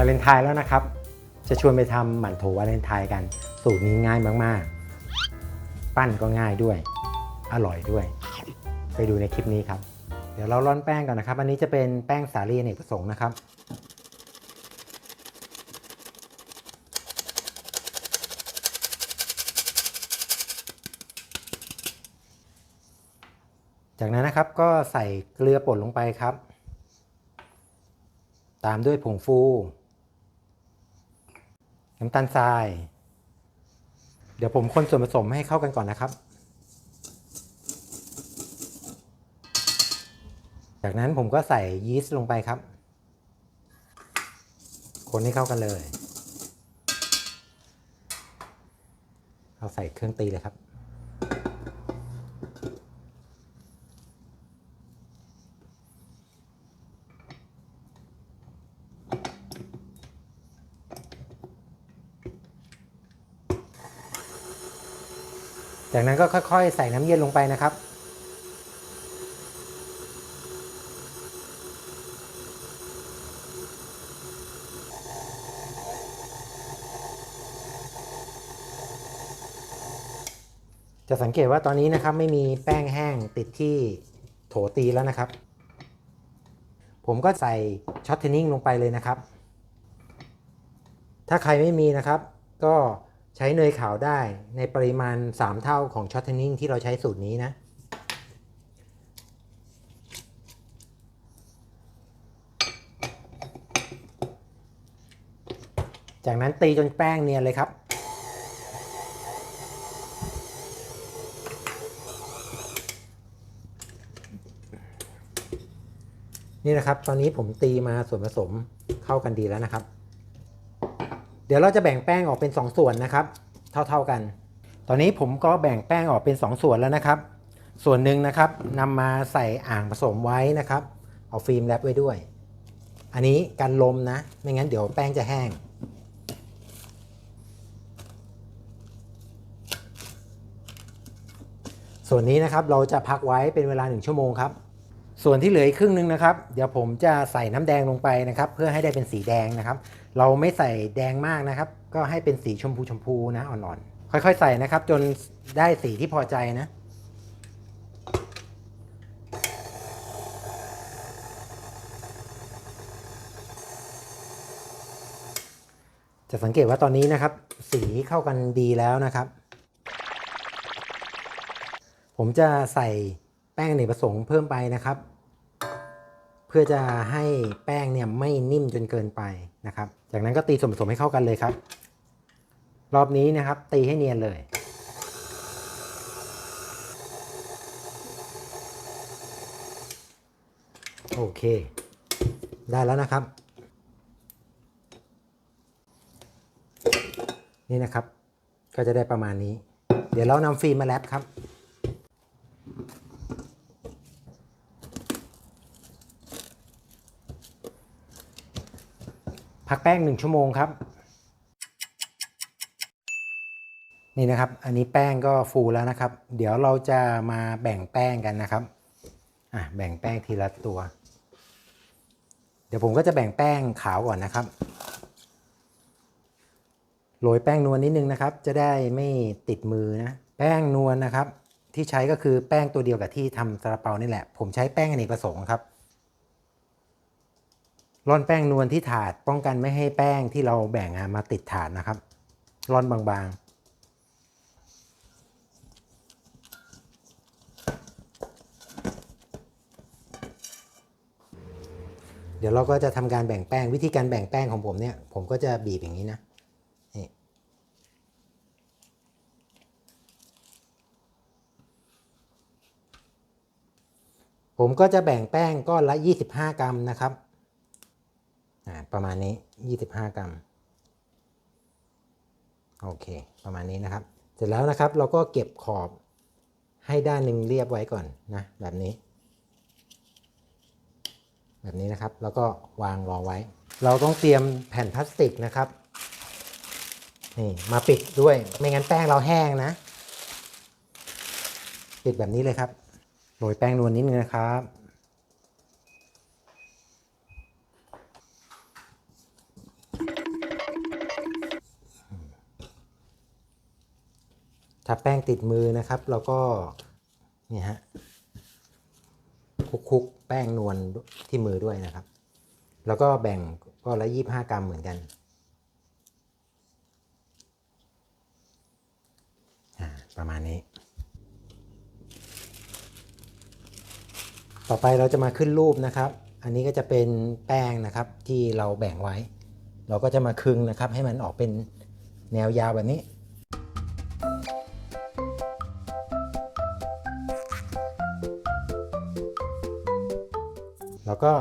วาเลนไทน์แล้วนะครับ จะชวนไปทำหมั่นโถวาเลนไทน์กัน สูตรนี้ง่ายมากๆ ปั้นก็ง่ายด้วย อร่อยด้วย ไปดูในคลิปนี้ครับ เดี๋ยวเราร่อนแป้งก่อนนะครับ อันนี้จะเป็นแป้งสาลีเนกประสงค์นะครับจากนั้นนะครับก็ใส่เกลือป่นลงไปครับ ตามด้วยผงฟู น้ำตาลทราย เดี๋ยวผมคนส่วนผสมให้เข้ากันก่อนนะครับ จากนั้นผมก็ใส่ยีสต์ลงไปครับ คนให้เข้ากันเลย เราใส่เครื่องตีเลยครับ จากนั้นก็ค่อยๆ ใส่น้ำเย็นลงไปนะครับ จะสังเกตว่าตอนนี้นะครับไม่มีแป้งแห้งติดที่โถตีแล้วนะครับ ผมก็ใส่ช็อตเทนนิ่งลงไปเลยนะครับ ถ้าใครไม่มีนะครับ ก็ ใช้เนยขาวได้ในปริมาณ 3 เท่าของช็อตเทนนิ่งที่เราใช้สูตรนี้นะจากนั้นตีจนแป้งเนียนเลยครับ นี่นะครับ ตอนนี้ผมตีมาส่วนผสมเข้ากันดีแล้วนะครับ เดี๋ยวเราจะแบ่งแป้งออกเป็น 2 ส่วนนะครับ เท่าๆกัน ตอนนี้ผมก็แบ่งแป้งออกเป็น 2 ส่วนแล้วนะครับ ส่วนหนึ่งนะครับนำมาใส่อ่างผสมไว้นะครับ เอาฟิล์มแรปไว้ด้วย อันนี้กันลมนะ ไม่งั้นเดี๋ยวแป้งจะแห้ง ส่วนนี้นะครับเราจะพักไว้เป็นเวลา 1 ชั่วโมงครับ ส่วนที่เหลืออีกครึ่งหนึงนะครับ เดี๋ยวผมจะใส่น้ำแดงลงไปนะครับ เพื่อให้ได้เป็นสีแดงนะครับ เราไม่ใส่แดงมากนะครับ ก็ให้เป็นสีชมพูชมพูนะอ่อนๆค่อยๆ ใส่นะครับ จนได้สีที่พอใจนะจะสังเกตว่าตอนนี้นะครับ สีเข้ากันดีแล้วนะครับ ผมจะใส่ แป้งอเนกประสงค์เพิ่มไปนะครับ เพื่อจะให้แป้งเนี่ยไม่นิ่มจนเกินไปนะครับ จากนั้นก็ตีส่วนผสมให้เข้ากันเลยครับ รอบนี้นะครับ ตีให้เนียนเลยโอเค ได้แล้วนะครับ นี่นะครับ ก็จะได้ประมาณนี้ เดี๋ยวเรานำฟิล์มมาแรปครับ พักแป้ง 1 ชั่วโมงครับ นี่นะครับ อันนี้แป้งก็ฟูแล้วนะครับ เดี๋ยวเราจะมาแบ่งแป้งกันนะครับอะแบ่งแป้งทีละตัว เดี๋ยวผมก็จะแบ่งแป้งขาวก่อนนะครับโรยแป้งนวลนิดนึงนะครับ จะได้ไม่ติดมือนะ แป้งนวลนะครับ ที่ใช้ก็คือแป้งตัวเดียวกับที่ทำซาลาเปานี่แหละ ผมใช้แป้งอเนกประสงค์ครับ ร่อนแป้งนวลที่ถาดป้องกันไม่ให้แป้งที่เราแบ่งมาติดถาดนะครับ ร่อนบางๆเดี๋ยวเราก็จะทำการแบ่งแป้งวิธีการแบ่งแป้งของผมเนี่ย ผมก็จะบีบอย่างนี้นะนี่ผมก็จะแบ่งแป้งก้อนละ 25 กรัมนะครับ ประมาณนี้ 25 กรัม โอเค ประมาณนี้นะครับ เสร็จแล้วนะครับเราก็เก็บขอบให้ด้านหนึ่งเรียบไว้ก่อนนะแบบนี้ แบบนี้นะครับแล้วก็วางรองไว้ เราต้องเตรียมแผ่นพลาสติกนะครับนี่มาปิดด้วยไม่งั้นแป้งเราแห้งนะ ปิดแบบนี้เลยครับโรยแป้งนวลนิดนึงนะครับ ถ้าแป้งติดมือนะครับเราก็นี่ฮะคลุกๆแป้งนวลที่มือด้วยนะครับ แล้วก็แบ่งก็ละยี่ห้ากรัมเหมือนกันประมาณนี้ ต่อไปเราจะมาขึ้นรูปนะครับ อันนี้ก็จะเป็นแป้งนะครับที่เราแบ่งไว้ เราก็จะมาคึงนะครับ ให้มันออกเป็นแนวยาวแบบนี้ แล้วก็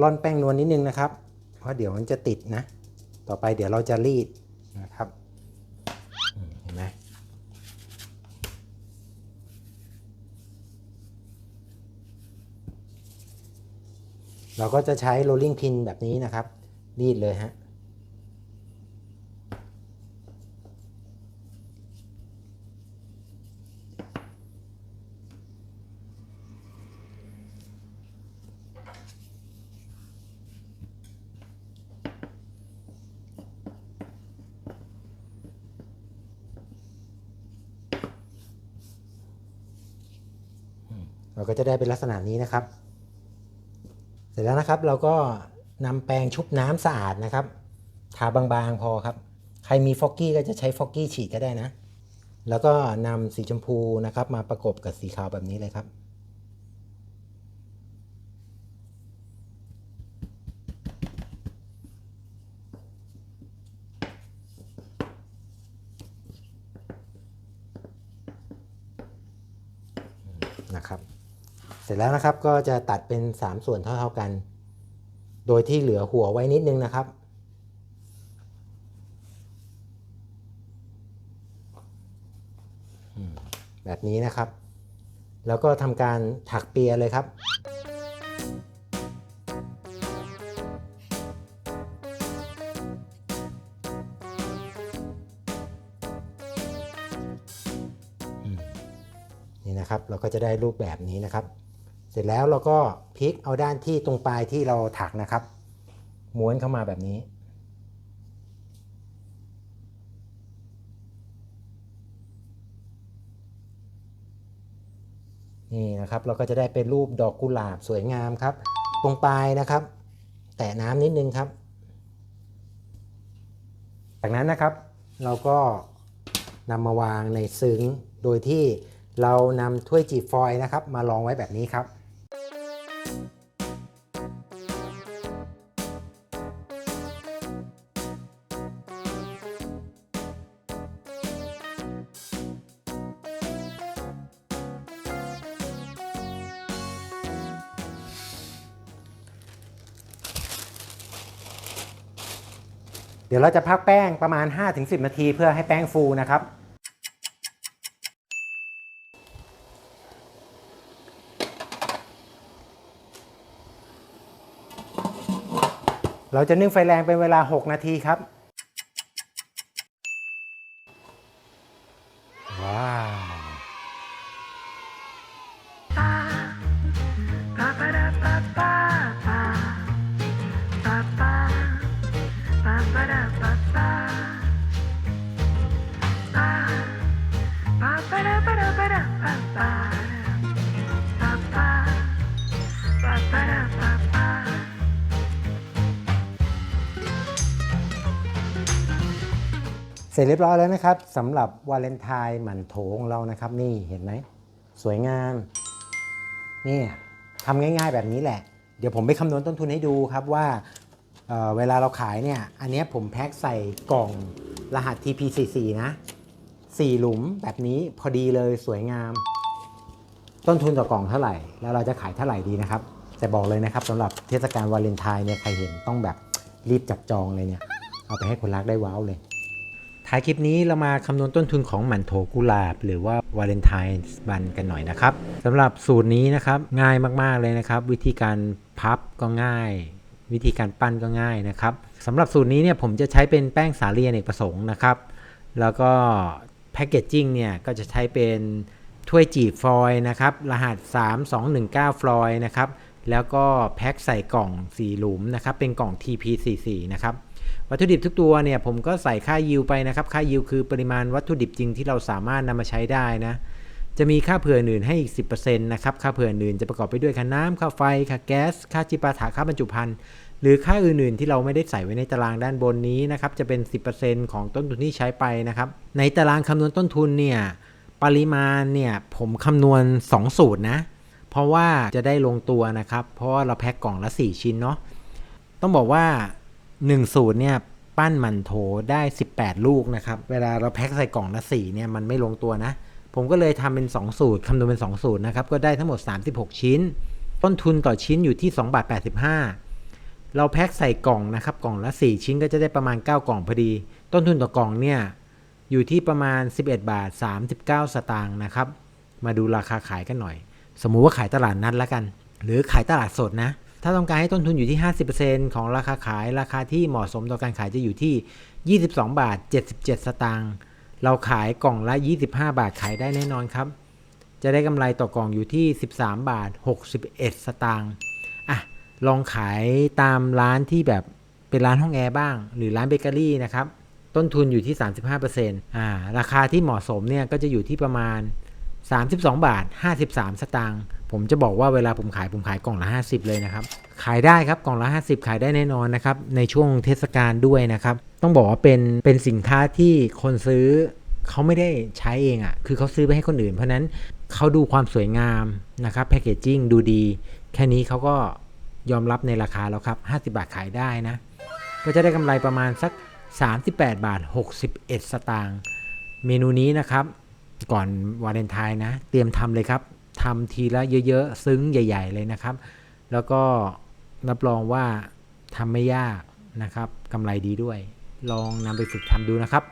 ร่อนแป้งนวลนิดนึงนะครับ เพราะเดี๋ยวมันจะติดนะ ต่อไปเดี๋ยวเราจะรีดนะครับเห็นไหมเราก็จะใช้โรลลิ่งพินแบบนี้นะครับ รีดเลยฮะ เราก็จะได้เป็นลักษณะนี้นะครับ เสร็จแล้วนะครับเราก็นำแปรงชุบน้ำสะอาดนะครับ ทาบางๆพอครับ ใครมีฟอกกี้ก็จะใช้ฟอกกี้ฉีดก็ได้นะ แล้วก็นำสีชมพูนะครับ มาประกบกับสีขาวแบบนี้เลยครับนะครับ สร็จแล้วนะครับก็จะตัดเป็น 3 ส่วนเท่าๆกัน โดยที่เหลือหัวไว้นิดนึงนะครับ แบบนี้นะครับ แล้วก็ทำการถักเปียเลยครับนี่นะครับเราก็จะได้รูปแบบนี้นะครับ ร็จแล้วเราก็พลิกเอาด้านที่ตรงปลายที่เราถักนะครับ ม้วนเข้ามาแบบนี้ นี่นะครับเราก็จะได้เป็นรูปดอกกุหลาบสวยงามครับ ตรงปลายนะครับ แตะน้ำนิดนึงครับ จากนั้นนะครับเราก็นำมาวางในซึ้งโดยที่เรานำถ้วยจีบฟอยนะครับ มารองไว้แบบนี้ครับ เดี๋ยวเราจะพักแป้งประมาณ 5-10 นาทีเพื่อให้แป้งฟูนะครับ เราจะนึ่งไฟแรงเป็นเวลา 6 นาทีครับ ร็จเรียบร้อยแล้วนะครับสำหรับวาเลนไทน์หมันโถของเรานะครับ นี่เห็นไหมสวยงามนี่ทำง่ายๆแบบนี้แหละ เดี๋ยวผมไปคำนวณต้นทุนให้ดูครับว่าเเวลาเราขายเนี่ย อันนี้ผมแพ็คใส่กล่องรหัส TP44 นะ4หลุมแบบนี้พอดีเลยสวยงาม ต้นทุนต่อกล่องเท่าไหร่ แล้วเราจะขายเท่าไหร่ดีนะครับ แต่บอกเลยนะครับสำหรับเทศกาลวาเลนไทน์เนี่ยใครเห็นต้องแบบรีบจับจองเลยเนี่ย เอาไปให้คนรักได้ว้าวเลย ท้ายคลิปนี้เรามาคำนวณต้นทุนของหมันโถกุหลาบ หรือว่าวาเลนไทน์บันกันหน่อยนะครับสำหรับสูตรนี้นะครับง่ายมากๆเลยนะครับ วิธีการพับก็ง่าย วิธีการปั้นก็ง่ายนะครับสำหรับสูตรนี้เนี่ยผมจะใช้เป็นแป้งสาลีอเนกประสงค์นะครับ แล้วก็แพคเกจจิ้งเนี่ยก็จะใช้เป็นถ้วยจีบฟอยนะครับ รหัส 3219 ฟลอยนะครับ แล้วก็แพ็คใส่กล่อง4หลุมนะครับ เป็นกล่อง TP44 นะครับ วัตถุดิบทุกตัวเนี่ยผมก็ใส่ค่ายิวไปนะครับ ค่ายิวคือปริมาณวัตถุดิบจริงที่เราสามารถนำมาใช้ได้นะ จะมีค่าเผื่ออื่นให้อีก 10%นะครับ ค่าเผื่ออื่นจะประกอบไปด้วยค่าน้ำค่าไฟ ค่าแก๊ส ค่าจิปาถะค่าบรรจุภัณฑ์ หรือค่าอื่นๆที่เราไม่ได้ใส่ไว้ในตารางด้านบนนี้นะครับ จะเป็น 10%ของต้นทุนที่ใช้ไปนะครับ ในตารางคำนวณต้นทุนเนี่ย ปริมาณเนี่ยผมคำนวณ 2 สูตรนะ เพราะว่าจะได้ลงตัวนะครับ เพราะว่าเราแพ็คกล่องละ 4 ชิ้นเนาะ ต้องบอกว่า 1สูตรเนี่ยปั้นมันโถได้ 18 ลูกนะครับ เวลาเราแพ็คใส่กล่องละ4เนี่ยมันไม่ลงตัวนะ ผมก็เลยทำเป็น 2 สูตรคำนวณเป็น 2 สูตรนะครับ ก็ได้ทั้งหมด 36 ชิ้น ต้นทุนต่อชิ้นอยู่ที่2บาท85 เราแพ็คใส่กล่องนะครับ กล่องละ 4 ชิ้นก็จะได้ประมาณ 9 กล่องพอดี ต้นทุนต่อกล่องเนี่ยอยู่ที่ประมาณ 11 บาท 39 สตางค์นะครับ มาดูราคาขายกันหน่อย สมมุติว่าขายตลาดนัดแล้วกัน หรือขายตลาดสดนะ ถ้าต้องการให้ต้นทุนอยู่ที่ 50%ของราคาขายราคาที่เหมาะสมต่อการขายจะอยู่ที่ 22 บาท 77 สตางค์เราขายกล่องละ 25 บาทขายได้แน่นอนครับ จะได้กำไรต่อกล่องอยู่ที่ 13 บาท 61 สตางค์อะลองขายตามร้านที่แบบเป็นร้านห้องแอร์บ้าง หรือร้านเบเกอรี่นะครับ ต้นทุนอยู่ที่ 35%อ่าราคาที่เหมาะสมเนี่ยก็จะอยู่ที่ประมาณ 32 บาท 53 สตางค์ผมจะบอกว่าเวลาผมขายผมขายกล่องละ 50 เลยนะครับ ขายได้ครับกล่องละ 50 ขายได้แน่นอนนะครับ ในช่วงเทศกาลด้วยนะครับ ต้องบอกว่าเป็นเป็นสินค้าที่คนซื้อเขาไม่ได้ใช้เองอะ่ะ คือเขาซื้อไปให้คนอื่น เพราะนั้นเขาดูความสวยงามนะครับแพคเกจจิ้งดูดี แค่นี้เขาก็ยอมรับในราคาแล้วครับ 50 บาทขายได้นะ ก็จะได้กำไรประมาณสัก 38 บาท 61 สตางค์ เมนูนี้นะครับ ก่อนวาเลนไทน์นะ เตรียมทำเลยครับทำทีละเยอะๆ ซึ้งใหญ่ ๆ เลยนะครับ แล้วก็รับรองว่าทำไม่ยากนะครับกำไรดีด้วย ลองนำไปฝึกทำดูนะครับ